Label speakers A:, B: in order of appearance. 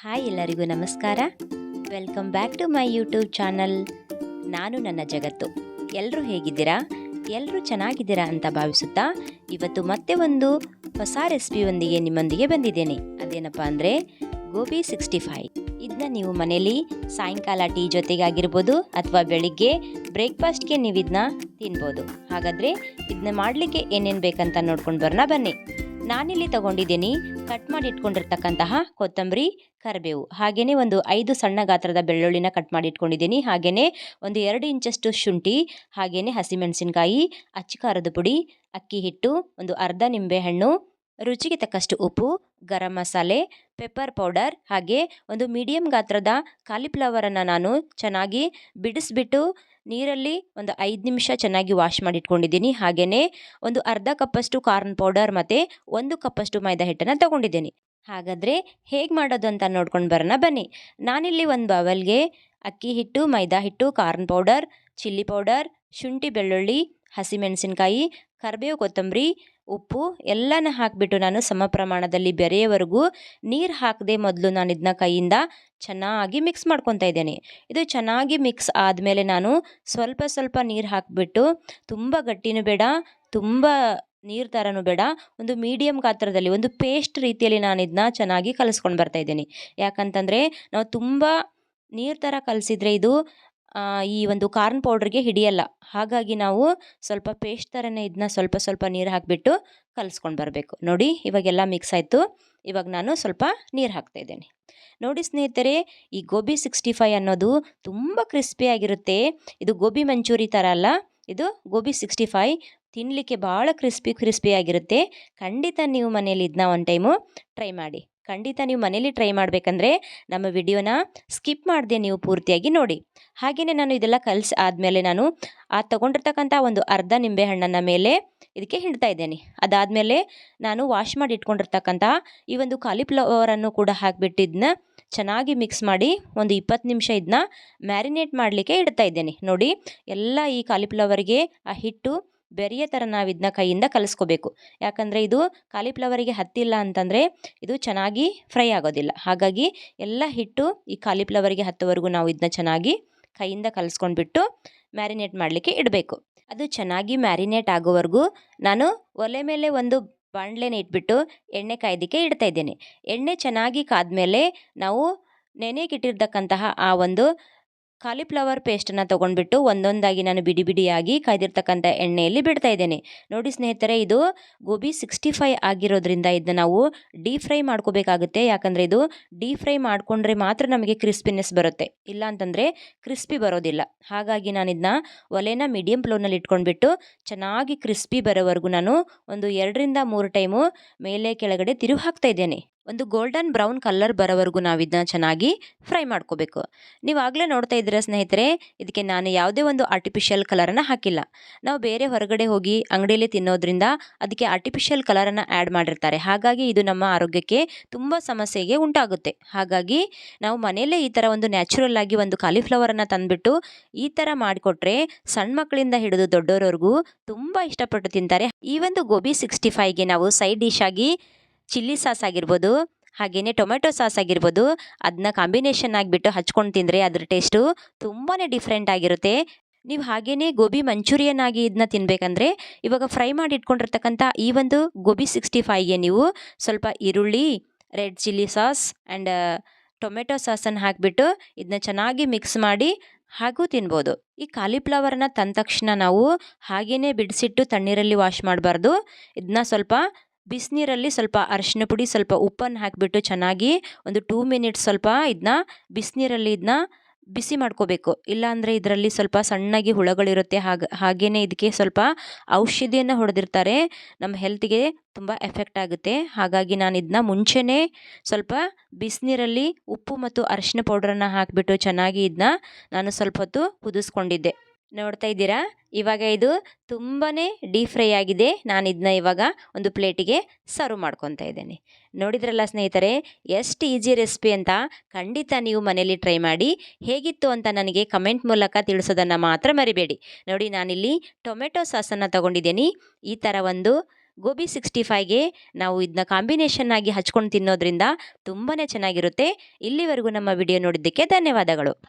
A: Hi ಎಲ್ಲರಿಗೂ ನಮಸ್ಕಾರ. Welcome back to my YouTube channel ನಾನು ನನ್ನ ಜಗತ್ತು. ಎಲ್ಲರೂ ಹೇಗಿದ್ದೀರಾ? ಎಲ್ಲರೂ ಚೆನ್ನಾಗಿದ್ದೀರಾ ಅಂತ ಭಾವಿಸುತ್ತಾ? ಇವತ್ತು ಮತ್ತೆ ಒಂದು ಹೊಸ ರೆಸಿಪಿಯೊಂದಿಗೆ ನಿಮ್ಮೊಂದಿಗೆ ಬಂದಿದ್ದೇನೆ. ಅದೇನಪ್ಪ ಅಂದರೆ ಗೋಬಿ ಸಿಕ್ಸ್ಟಿ ಫೈವ್ ಇದನ್ನ ನೀವು ಮನೇಲಿ ಸಾಯಂಕಾಲ ಟೀ ಜೊತೆಗಾಗಿರ್ಬೋದು ಅಥವಾ ಬೆಳಿಗ್ಗೆ ಬ್ರೇಕ್ಫಾಸ್ಟ್ಗೆ ನೀವು ಇದನ್ನ ತಿನ್ಬೋದು. ಹಾಗಾದರೆ ಇದನ್ನ ಮಾಡಲಿಕ್ಕೆ ಏನೇನು ಬೇಕಂತ ನೋಡ್ಕೊಂಡು ಬರೋಣ ಬನ್ನಿ. ನಾನಿಲ್ಲಿ ತಗೊಂಡಿದ್ದೀನಿ. ಕಟ್ ಮಾಡಿ ಇಟ್ಕೊಂಡಿರ್ತಕ್ಕಂತಹ ಕೊತ್ತಂಬರಿ, ಕರಿಬೇವು. ಹಾಗೆಯೇ ಒಂದು ಐದು ಸಣ್ಣ ಗಾತ್ರದ ಬೆಳ್ಳುಳ್ಳಿನ ಕಟ್ ಮಾಡಿ ಇಟ್ಕೊಂಡಿದ್ದೀನಿ ಹಾಗೆಯೇ ಒಂದು ಎರಡು ಇಂಚಷ್ಟು ಶುಂಠಿ ಹಾಗೆಯೇ ಹಸಿಮೆಣಸಿನ್ಕಾಯಿ ಅಚ್ಚ ಖಾರದ ಪುಡಿ, ಅಕ್ಕಿ ಹಿಟ್ಟು, ಒಂದು ಅರ್ಧ ನಿಂಬೆಹಣ್ಣು ರುಚಿಗೆ ತಕ್ಕಷ್ಟು ಉಪ್ಪು, ಗರಂ ಮಸಾಲೆ ಪೆಪ್ಪರ್ ಪೌಡರ್ ಹಾಗೆ ಒಂದು ಮೀಡಿಯಂ ಗಾತ್ರದ ಕಾಲಿಫ್ಲವರನ್ನು ನಾನು ಚೆನ್ನಾಗಿ ಬಿಡಿಸ್ಬಿಟ್ಟು ನೀರಲ್ಲಿ ಒಂದು ಐದು ನಿಮಿಷ ಚೆನ್ನಾಗಿ ವಾಶ್ ಮಾಡಿ ಇಟ್ಕೊಂಡಿದ್ದೀನಿ. ಹಾಗೆಯೇ ಒಂದು ಅರ್ಧ ಕಪ್ಪಷ್ಟು ಕಾರ್ನ್ ಪೌಡರ್ ಮತ್ತು ಒಂದು ಕಪ್ಪಷ್ಟು ಮೈದಾ ಹಿಟ್ಟನ್ನು ತಗೊಂಡಿದ್ದೀನಿ. ಹಾಗಾದರೆ ಹೇಗೆ ಮಾಡೋದು ಅಂತ ನೋಡ್ಕೊಂಡು ಬರೋಣ ಬನ್ನಿ. ನಾನಿಲ್ಲಿ ಒಂದು ಬವಲ್ಗೆ ಅಕ್ಕಿ ಹಿಟ್ಟು, ಮೈದಾ ಹಿಟ್ಟು ಕಾರ್ನ್ ಪೌಡರ್ ಚಿಲ್ಲಿ ಪೌಡರ್ ಶುಂಠಿ ಬೆಳ್ಳುಳ್ಳಿ, ಹಸಿಮೆಣಸಿನ್ಕಾಯಿ, ಕರಿಬೇವು ಕೊತ್ತಂಬರಿ ಉಪ್ಪು ಎಲ್ಲನ ಹಾಕಿಬಿಟ್ಟು ನಾನು ಸಮ ಪ್ರಮಾಣದಲ್ಲಿ ಬೆರೆಯವರೆಗೂ ನೀರು ಹಾಕದೆ ಮೊದಲು ನಾನು ಇದನ್ನ ಕೈಯಿಂದ ಚೆನ್ನಾಗಿ ಮಿಕ್ಸ್ ಮಾಡ್ಕೊತಾ ಇದ್ದೇನೆ. ಇದು ಚೆನ್ನಾಗಿ ಮಿಕ್ಸ್ ಆದಮೇಲೆ ನಾನು ಸ್ವಲ್ಪ ಸ್ವಲ್ಪ ನೀರು ಹಾಕಿಬಿಟ್ಟು ತುಂಬ ಗಟ್ಟಿನೂ ಬೇಡ, ತುಂಬ ನೀರು ಥರನೂ ಬೇಡ, ಒಂದು ಮೀಡಿಯಮ್ ಗಾತ್ರದಲ್ಲಿ, ಒಂದು ಪೇಸ್ಟ್ ರೀತಿಯಲ್ಲಿ ನಾನು ಇದನ್ನ ಚೆನ್ನಾಗಿ ಕಲಿಸ್ಕೊಂಡು ಬರ್ತಾ ಇದ್ದೀನಿ. ಯಾಕಂತಂದರೆ ನಾವು ತುಂಬ ನೀರು ಥರ ಕಲಿಸಿದ್ರೆ ಇದು ಈ ಒಂದು ಕಾರ್ನ್ ಪೌಡ್ರಿಗೆ ಹಿಡಿಯಲ್ಲ. ಹಾಗಾಗಿ ನಾವು ಸ್ವಲ್ಪ ಪೇಸ್ಟ್ ಥರನೇ ಇದನ್ನ ಸ್ವಲ್ಪ ಸ್ವಲ್ಪ ನೀರು ಹಾಕಿಬಿಟ್ಟು ಕಲಿಸ್ಕೊಂಡು ಬರಬೇಕು. ನೋಡಿ, ಇವಾಗೆಲ್ಲ ಮಿಕ್ಸ್ ಆಯಿತು. ಇವಾಗ ನಾನು ಸ್ವಲ್ಪ ನೀರು ಹಾಕ್ತಾ ಇದ್ದೇನೆ. ನೋಡಿ ಸ್ನೇಹಿತರೆ, ಈ ಗೋಬಿ ಸಿಕ್ಸ್ಟಿ ಫೈ ಅನ್ನೋದು ತುಂಬ ಕ್ರಿಸ್ಪಿಯಾಗಿರುತ್ತೆ ಇದು ಗೋಬಿ ಮಂಚೂರಿ ಥರ ಅಲ್ಲ. ಇದು ಗೋಬಿ ಸಿಕ್ಸ್ಟಿ ಫೈ ತಿನ್ನಲಿಕ್ಕೆ ಭಾಳ ಕ್ರಿಸ್ಪಿ ಕ್ರಿಸ್ಪಿಯಾಗಿರುತ್ತೆ ಖಂಡಿತ ನೀವು ಮನೇಲಿ ಇದನ್ನ ಒನ್ ಟೈಮು ಟ್ರೈ ಮಾಡಿ. ಖಂಡಿತ ನೀವು ಮನೇಲಿ ಟ್ರೈ ಮಾಡಬೇಕಂದ್ರೆ ನಮ್ಮ ವಿಡಿಯೋನ ಸ್ಕಿಪ್ ಮಾಡದೆ ನೀವು ಪೂರ್ತಿಯಾಗಿ ನೋಡಿ. ಹಾಗೆಯೇ ನಾನು ಇದೆಲ್ಲ ಕಲಿಸಿ ಆದಮೇಲೆ ನಾನು ಆ ತೊಗೊಂಡಿರ್ತಕ್ಕಂಥ ಒಂದು ಅರ್ಧ ನಿಂಬೆಹಣ್ಣನ್ನು ಮೇಲೆ ಇದಕ್ಕೆ ಹಿಂಡ್ತಾ ಇದ್ದೇನೆ. ಅದಾದಮೇಲೆ ನಾನು ವಾಶ್ ಮಾಡಿ ಇಟ್ಕೊಂಡಿರ್ತಕ್ಕಂಥ ಈ ಒಂದು ಕಾಲಿಫ್ಲವರನ್ನು ಕೂಡ ಹಾಕಿಬಿಟ್ಟು ಇದನ್ನ ಚೆನ್ನಾಗಿ ಮಿಕ್ಸ್ ಮಾಡಿ ಒಂದು ಇಪ್ಪತ್ತು ನಿಮಿಷ ಇದನ್ನ ಮ್ಯಾರಿನೇಟ್ ಮಾಡಲಿಕ್ಕೆ ಇಡ್ತಾ ಇದ್ದೇನೆ. ನೋಡಿ, ಎಲ್ಲ ಈ ಕಾಲಿಫ್ಲವರ್ಗೆ ಆ ಹಿಟ್ಟು ಬೆರೆಯ ಥರ ನಾವು ಇದನ್ನ ಕೈಯಿಂದ ಕಲಿಸ್ಕೋಬೇಕು. ಯಾಕಂದರೆ ಇದು ಕಾಲಿಫ್ಲವರಿಗೆ ಹತ್ತಿಲ್ಲ ಅಂತಂದರೆ ಇದು ಚೆನ್ನಾಗಿ ಫ್ರೈ ಆಗೋದಿಲ್ಲ. ಹಾಗಾಗಿ ಎಲ್ಲ ಹಿಟ್ಟು ಈ ಕಾಲಿಫ್ಲವರಿಗೆ ಹತ್ತುವರೆಗೂ ನಾವು ಇದನ್ನ ಚೆನ್ನಾಗಿ ಕೈಯಿಂದ ಕಲಿಸ್ಕೊಂಡ್ಬಿಟ್ಟು ಮ್ಯಾರಿನೇಟ್ ಮಾಡಲಿಕ್ಕೆ ಇಡಬೇಕು. ಅದು ಚೆನ್ನಾಗಿ ಮ್ಯಾರಿನೇಟ್ ಆಗೋವರೆಗೂ ನಾನು ಒಲೆ ಮೇಲೆ ಒಂದು ಬಾಣಲೆನ ಇಟ್ಬಿಟ್ಟು ಎಣ್ಣೆ ಕಾಯ್ದಕ್ಕೆ ಇಡ್ತಾ ಇದ್ದೇನೆ. ಎಣ್ಣೆ ಚೆನ್ನಾಗಿ ಕಾದ ಮೇಲೆ ನಾವು ನೆನೆಗಿಟ್ಟಿರ್ತಕ್ಕಂತಹ ಆ ಒಂದು ಕಾಲಿಫ್ಲವರ್ ಪೇಸ್ಟನ್ನು ತೊಗೊಂಡ್ಬಿಟ್ಟು ಒಂದೊಂದಾಗಿ ನಾನು ಬಿಡಿ ಬಿಡಿಯಾಗಿ ಕಾಯ್ದಿರ್ತಕ್ಕಂಥ ಎಣ್ಣೆಯಲ್ಲಿ ಬಿಡ್ತಾ ಇದ್ದೇನೆ. ನೋಡಿ ಸ್ನೇಹಿತರೆ, ಇದು ಗೋಬಿ ಸಿಕ್ಸ್ಟಿ ಫೈ ಆಗಿರೋದ್ರಿಂದ ಇದನ್ನ ನಾವು ಡೀಪ್ ಫ್ರೈ ಮಾಡ್ಕೋಬೇಕಾಗುತ್ತೆ. ಯಾಕಂದರೆ ಇದು ಡೀಪ್ ಫ್ರೈ ಮಾಡಿಕೊಂಡ್ರೆ ಮಾತ್ರ ನಮಗೆ ಕ್ರಿಸ್ಪಿನೆಸ್ ಬರುತ್ತೆ. ಇಲ್ಲ ಅಂತಂದರೆ ಕ್ರಿಸ್ಪಿ ಬರೋದಿಲ್ಲ. ಹಾಗಾಗಿ ನಾನು ಇದನ್ನ ಒಲೆನ ಮೀಡಿಯಂ ಫ್ಲೋನಲ್ಲಿ ಇಟ್ಕೊಂಡ್ಬಿಟ್ಟು ಚೆನ್ನಾಗಿ ಕ್ರಿಸ್ಪಿ ಬರೋವರೆಗೂ ನಾನು ಒಂದು ಎರಡರಿಂದ ಮೂರು ಟೈಮು ಮೇಲೆ ಕೆಳಗಡೆ ತಿರುವು ಹಾಕ್ತಾ ಇದ್ದೇನೆ. ಒಂದು ಗೋಲ್ಡನ್ ಬ್ರೌನ್ ಕಲರ್ ಬರೋವರೆಗೂ ನಾವು ಇದನ್ನ ಚೆನ್ನಾಗಿ ಫ್ರೈ ಮಾಡ್ಕೋಬೇಕು. ನೀವು ಆಗಲೇ ನೋಡ್ತಾ ಇದ್ದೀರಾ ಸ್ನೇಹಿತರೆ, ಇದಕ್ಕೆ ನಾನು ಯಾವುದೇ ಒಂದು ಆರ್ಟಿಫಿಷಿಯಲ್ ಕಲರನ್ನು ಹಾಕಿಲ್ಲ. ನಾವು ಬೇರೆ ಹೊರಗಡೆ ಹೋಗಿ ಅಂಗಡಿಯಲ್ಲಿ ತಿನ್ನೋದ್ರಿಂದ ಅದಕ್ಕೆ ಆರ್ಟಿಫಿಷಿಯಲ್ ಕಲರನ್ನು ಆ್ಯಡ್ ಮಾಡಿರ್ತಾರೆ. ಹಾಗಾಗಿ ಇದು ನಮ್ಮ ಆರೋಗ್ಯಕ್ಕೆ ತುಂಬ ಸಮಸ್ಯೆಗೆ ಉಂಟಾಗುತ್ತೆ. ಹಾಗಾಗಿ ನಾವು ಮನೆಯಲ್ಲೇ ಈ ಥರ ಒಂದು ನ್ಯಾಚುರಲ್ ಆಗಿ ಒಂದು ಕಾಲಿಫ್ಲವರನ್ನು ತಂದುಬಿಟ್ಟು ಈ ಥರ ಮಾಡಿಕೊಟ್ರೆ ಸಣ್ಣ ಮಕ್ಕಳಿಂದ ಹಿಡಿದು ದೊಡ್ಡೋರವರೆಗೂ ತುಂಬ ಇಷ್ಟಪಟ್ಟು ತಿಂತಾರೆ. ಈ ಒಂದು ಗೋಬಿ ಸಿಕ್ಸ್ಟಿ ಫೈವ್ಗೆ ನಾವು ಸೈಡ್ ಡಿಶ್ ಆಗಿ ಚಿಲ್ಲಿ ಸಾಸ್ ಆಗಿರ್ಬೋದು ಹಾಗೆಯೇ ಟೊಮೆಟೊ ಸಾಸ್ ಆಗಿರ್ಬೋದು ಅದನ್ನ ಕಾಂಬಿನೇಷನ್ ಆಗಿಬಿಟ್ಟು ಹಚ್ಕೊಂಡು ತಿಂದರೆ ಅದ್ರ ಟೇಸ್ಟು ತುಂಬಾ ಡಿಫ್ರೆಂಟ್ ಆಗಿರುತ್ತೆ. ನೀವು ಹಾಗೆಯೇ ಗೋಬಿ ಮಂಚೂರಿಯನ್ ಆಗಿ ಇದನ್ನ ತಿನ್ಬೇಕಂದ್ರೆ, ಇವಾಗ ಫ್ರೈ ಮಾಡಿ ಇಟ್ಕೊಂಡಿರ್ತಕ್ಕಂಥ ಈ ಒಂದು ಗೋಬಿ ಸಿಕ್ಸ್ಟಿ ಫೈವ್ಗೆ ನೀವು ಸ್ವಲ್ಪ ಈರುಳ್ಳಿ red chilli sauce and tomato ಸಾಸನ್ನು ಹಾಕಿಬಿಟ್ಟು ಇದನ್ನ ಚೆನ್ನಾಗಿ ಮಿಕ್ಸ್ ಮಾಡಿ ಹಾಗೂ ತಿನ್ಬೋದು. ಈ ಕಾಲಿಫ್ಲವರ್ನ ತಂದ ತಕ್ಷಣ ನಾವು ಹಾಗೆಯೇ ಬಿಡಿಸಿಟ್ಟು ತಣ್ಣೀರಲ್ಲಿ ವಾಶ್ ಮಾಡಬಾರ್ದು. ಇದನ್ನ ಸ್ವಲ್ಪ ಬಿಸಿನೀರಲ್ಲಿ ಸ್ವಲ್ಪ ಅರಿಶಿನ ಪುಡಿ, ಸ್ವಲ್ಪ ಉಪ್ಪನ್ನು ಹಾಕಿಬಿಟ್ಟು ಚೆನ್ನಾಗಿ ಒಂದು ಟೂ ಮಿನಿಟ್ಸ್ ಸ್ವಲ್ಪ ಇದನ್ನ ಬಿಸಿನೀರಲ್ಲಿ ಇದನ್ನ ಬಿಸಿ ಮಾಡ್ಕೋಬೇಕು. ಇಲ್ಲಾಂದರೆ ಇದರಲ್ಲಿ ಸ್ವಲ್ಪ ಸಣ್ಣಗೆ ಹುಳಗಳಿರುತ್ತೆ. ಹಾಗೆ ಹಾಗೇ ಇದಕ್ಕೆ ಸ್ವಲ್ಪ ಔಷಧಿಯನ್ನು ಹೊಡೆದಿರ್ತಾರೆ. ನಮ್ಮ ಹೆಲ್ತ್ಗೆ ತುಂಬ ಎಫೆಕ್ಟ್ ಆಗುತ್ತೆ. ಹಾಗಾಗಿ ನಾನು ಇದನ್ನ ಮುಂಚೆನೇ ಸ್ವಲ್ಪ ಬಿಸಿನೀರಲ್ಲಿ ಉಪ್ಪು ಮತ್ತು ಅರಿಶಿನ ಪೌಡ್ರನ್ನು ಹಾಕಿಬಿಟ್ಟು ಚೆನ್ನಾಗಿ ಇದನ್ನ ನಾನು ಸ್ವಲ್ಪ ಹೊತ್ತು ಕುದಿಸ್ಕೊಂಡಿದ್ದೆ. ನೋಡ್ತಾ ಇದ್ದೀರಾ? ಇವಾಗ ಇದು ತುಂಬಾ ಡೀಪ್ ಫ್ರೈ ಆಗಿದೆ. ನಾನು ಇದನ್ನ ಇವಾಗ ಒಂದು ಪ್ಲೇಟಿಗೆ ಸರ್ವ್ ಮಾಡ್ಕೊತಾ ಇದ್ದೇನೆ. ನೋಡಿದ್ರಲ್ಲ ಸ್ನೇಹಿತರೆ, ಎಷ್ಟು ಈಜಿ ರೆಸಿಪಿ ಅಂತ ಖಂಡಿತ ನೀವು ಮನೇಲಿ ಟ್ರೈ ಮಾಡಿ. ಹೇಗಿತ್ತು ಅಂತ ನನಗೆ ಕಮೆಂಟ್ ಮೂಲಕ ತಿಳಿಸೋದನ್ನು ಮಾತ್ರ ಮರಿಬೇಡಿ. ನೋಡಿ, ನಾನಿಲ್ಲಿ ಟೊಮೆಟೊ ಸಾಸನ್ನು ತಗೊಂಡಿದ್ದೀನಿ. ಈ ಥರ ಒಂದು ಗೋಬಿ ಸಿಕ್ಸ್ಟಿ ಫೈವ್ಗೆ ನಾವು ಇದನ್ನ ಕಾಂಬಿನೇಷನ್ ಆಗಿ ಹಚ್ಕೊಂಡು ತಿನ್ನೋದ್ರಿಂದ ತುಂಬಾ ಚೆನ್ನಾಗಿರುತ್ತೆ. ಇಲ್ಲಿವರೆಗೂ ನಮ್ಮ ವಿಡಿಯೋ ನೋಡಿದ್ದಕ್ಕೆ ಧನ್ಯವಾದಗಳು.